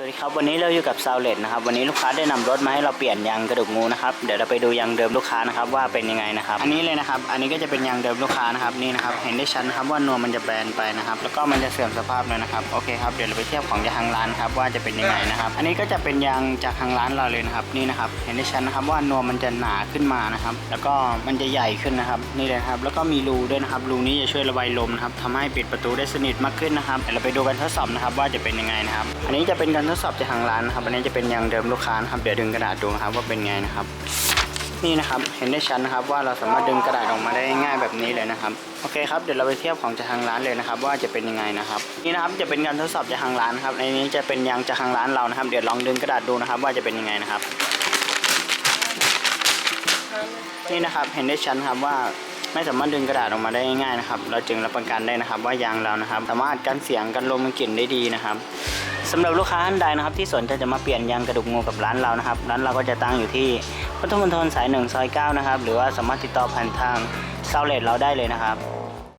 วัสดีครับวันนี้เราอยู่กับซาวเลตนะครับวันนี้ลูกค้าได้นำรถมาให้เราเปลี่ยนยางกระดูกงูนะครับเดี๋ยวเราไปดูยางเดิมลูกค้านะครับว่าเป็นยังไงนะครับอันนี้เลยนะครับอันนี้ก็จะเป็นยางเดิมลูกค้านะครับนี่นะครับเห็นได้ชัดครับว่านวมมันจะแบนไปนะครับแล้วก็มันจะเสื่อมสภาพเลยนะครับโอเคครับเดี๋ยวเราไปเทียบของจากทางร้านครับว่าจะเป็นยังไงนะครับอันนี้ก็จะเป็นยางจากทางร้านเราเลยนะครับนี่นะครับเห็นได้ชัดนะครับว่านวมมันจะหนาขึ้นมานะครับแล้วก็มันจะใหญ่ขึ้นนะครับนี่เลยครับแล้วก็มีรูด้วยนะครับรูนี้จะช่วยระบายลมนะครับทำให้ปิดประตูได้สนิทมากขึ้นนะครับเดี๋ยวเราไปดูกันทดสอบนะครับว่าจะเป็นยังไงนะครับอันนี้จะเป็นการทดสอบจากทางร้านนะครับอันนี้จะเป็นยางเดิมลูกค้านะครับเดี๋ยวดึงกระดาษดูนะครับว่าเป็นไงนะครับ นี่นะครับเห็นได้ชัดนะครับว่าเราสามารถดึงกระดาษออกมาได้ง่ายแบบนี้เลยนะครับโอเคครับเดี๋ยวเราไปเทียบของจากทางร้านเลยนะครับ ว่าจะเป็นยังไงนะครับนี่นะครับจะเป็นการทดสอบจากทางร้านครับในนี้จะเป็นยางจากทางร้านเรานะครับ เดี๋ยวลองดึงกระดาษดูนะครับ ว่าจะเป็นยังไงนะครับนี่นะครับเห็นได้ชัดนะครับว่าไม่สามารถดึงกระดาษออกมาได้ง่ายนะครับ เราจึงรับประกันได้นะครับ ว่ายางเรานะครับ สามารถกันเสียงกันลมกันกลิ่นได้ดีนะครับ สำหรับลูกค้าท่านใดนะครับที่สนใจจะมาเปลี่ยนยางกระดูกงูกับร้านเรานะครับร้านเราก็จะตั้งอยู่ที่พุทธมณฑลสายหนึ่งซอยเก้านะครับหรือว่าสามารถติดต่อผ่านทางเซาเลตเราได้เลยนะครับ